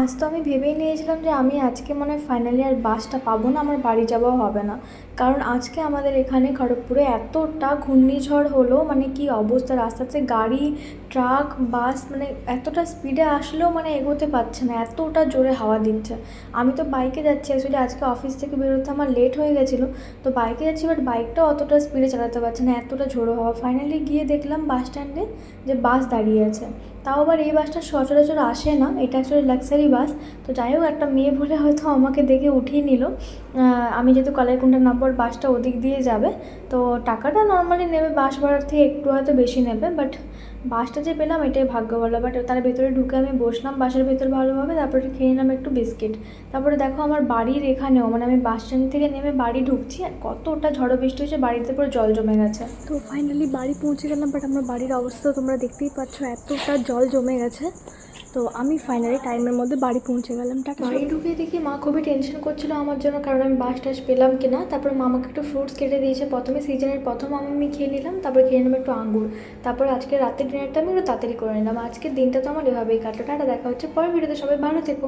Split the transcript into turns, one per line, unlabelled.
আজ তো আমি ভেবেই নিয়েছিলাম যে আমি আজকে মনে হয় ফাইনালি আর বাসটা পাবো না, আমার বাড়ি যাওয়াও হবে না। কারণ আজকে আমাদের এখানে খড়গপুরে এতটা ঘূর্ণিঝড় হলো মানে কী অবস্থা রাস্তাতে গাড়ি ট্রাক বাস মানে এতটা স্পিডে আসলেও মানে এগোতে পারছে না, এতটা জোরে হাওয়া দিচ্ছে। আমি তো বাইকে যাচ্ছি অ্যাকচুয়ালি আজকে অফিস থেকে বেরোতে আমার লেট হয়ে গেছিল, তো বাইকে যাচ্ছি বাট বাইকটাও অতটা স্পিডে চালাতে পারছে না, এতটা ঝোড়ো হাওয়া। ফাইনালি গিয়ে দেখলাম বাস স্ট্যান্ডে যে বাস দাঁড়িয়ে আছে। তাও আবার এই বাসটা সচরাচর আসে না, এটা অ্যাকচুয়ালি লাক্সারি বাস। তো যাই হোক, একটা মেয়ে বলে হয়তো আমাকে দেখে উঠিয়ে নিল। আমি যেহেতু কলাইকুণ্ডা নামবো আর বাসটা ওদিক দিয়ে যাবে, তো টাকাটা নর্মালি নেবে, বাস ভাড়ার থেকে একটু হয়তো বেশি নেবে বাট বাসটা যে পেলাম এটাই ভাগ্য ভালো। বাট তার ভেতরে ঢুকে আমি বসলাম বাসের ভেতর ভালোভাবে, তারপরে খেয়ে নিলাম একটু বিস্কিট। তারপরে দেখো আমার বাড়ির এখানেও মানে আমি বাস স্ট্যান্ড থেকে নেমে বাড়ি ঢুকছি, আর কতটা ঝড়ো বৃষ্টি হয়েছে, বাড়িতে পুরো জল জমে গেছে।
তো ফাইনালি বাড়ি পৌঁছে গেলাম বাট আমার বাড়ির অবস্থা তোমরা দেখতেই পাচ্ছ, এতটা জল জমে গেছে। তো আমি ফাইনালি টাইমের মধ্যে বাড়ি পৌঁছে গেলাম, টাটা।
বাড়ি ঢুকে দেখি মা খুবই টেনশন করছিল আমার জন্য, কারণ আমি বাস টাস পেলাম কি না তারপর মা আমাকে একটু ফ্রুটস কেটে দিয়েছে। প্রথমে সিজনের প্রথম আমি আমি খেয়ে নিলাম, তারপর খেয়ে নিলাম একটু আঙুর তারপর আজকে রাতের ডিনারটা আমি একটু তাড়াতাড়ি করে নিলাম। আজকের দিনটা তো আমার এভাবেই কাটলো। টাটা, দেখা হচ্ছে পরের ভিডিওতে সবাই ভালো থেকো।